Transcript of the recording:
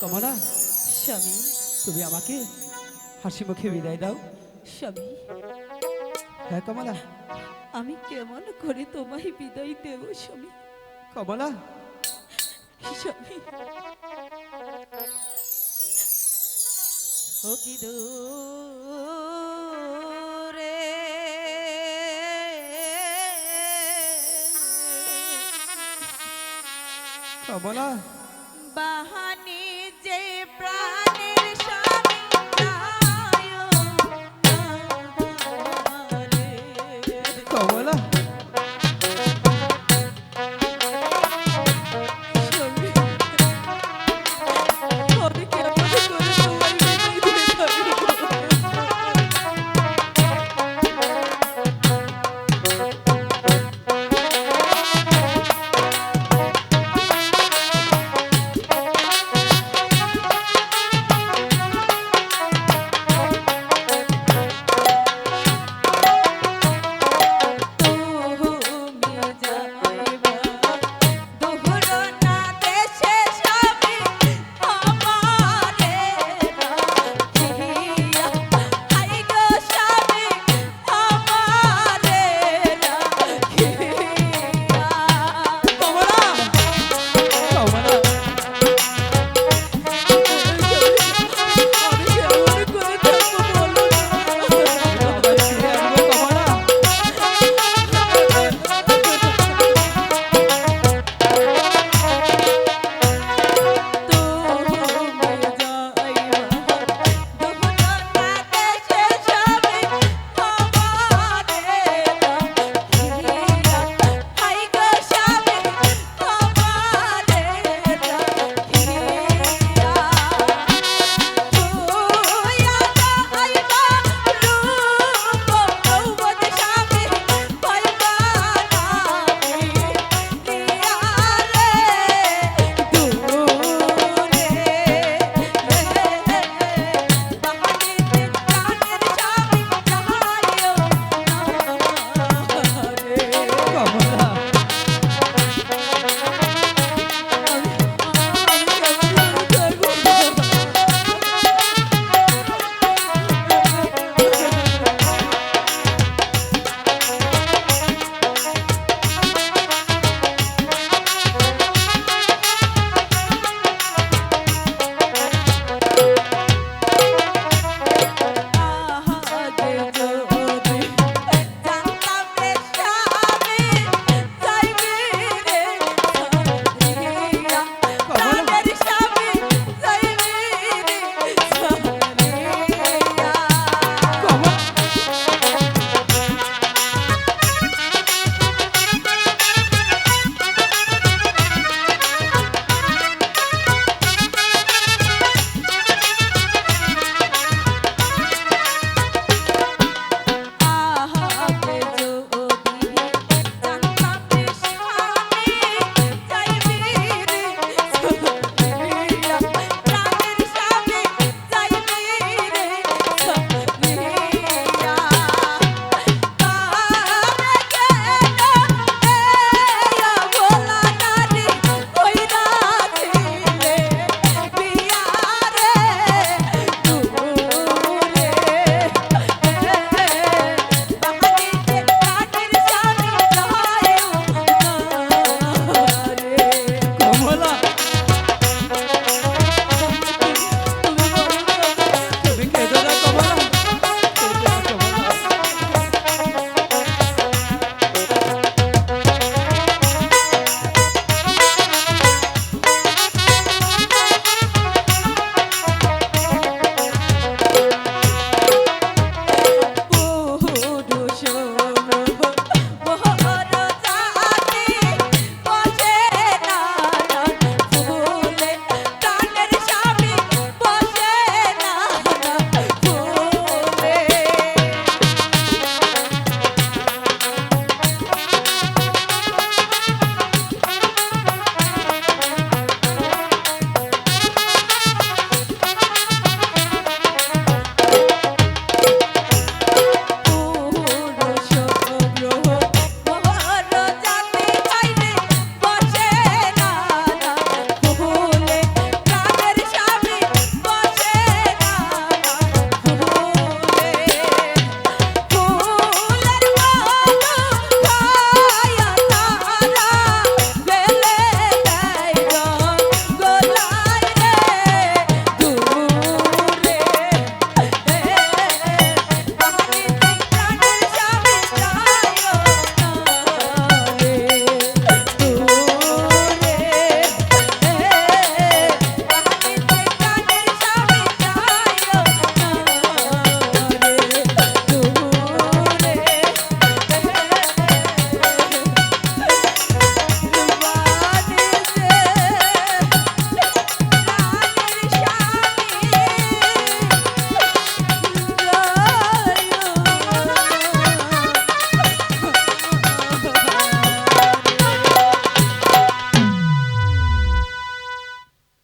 কমলা স্বামী তুমি আমাকে হাসি মুখে বিদায় দাও। স্বামী। হ্যাঁ কমলা। আমি কেমন করে তোমায় বিদায় দেব স্বামী? কমলা। স্বামী। ও কি রে কমলা।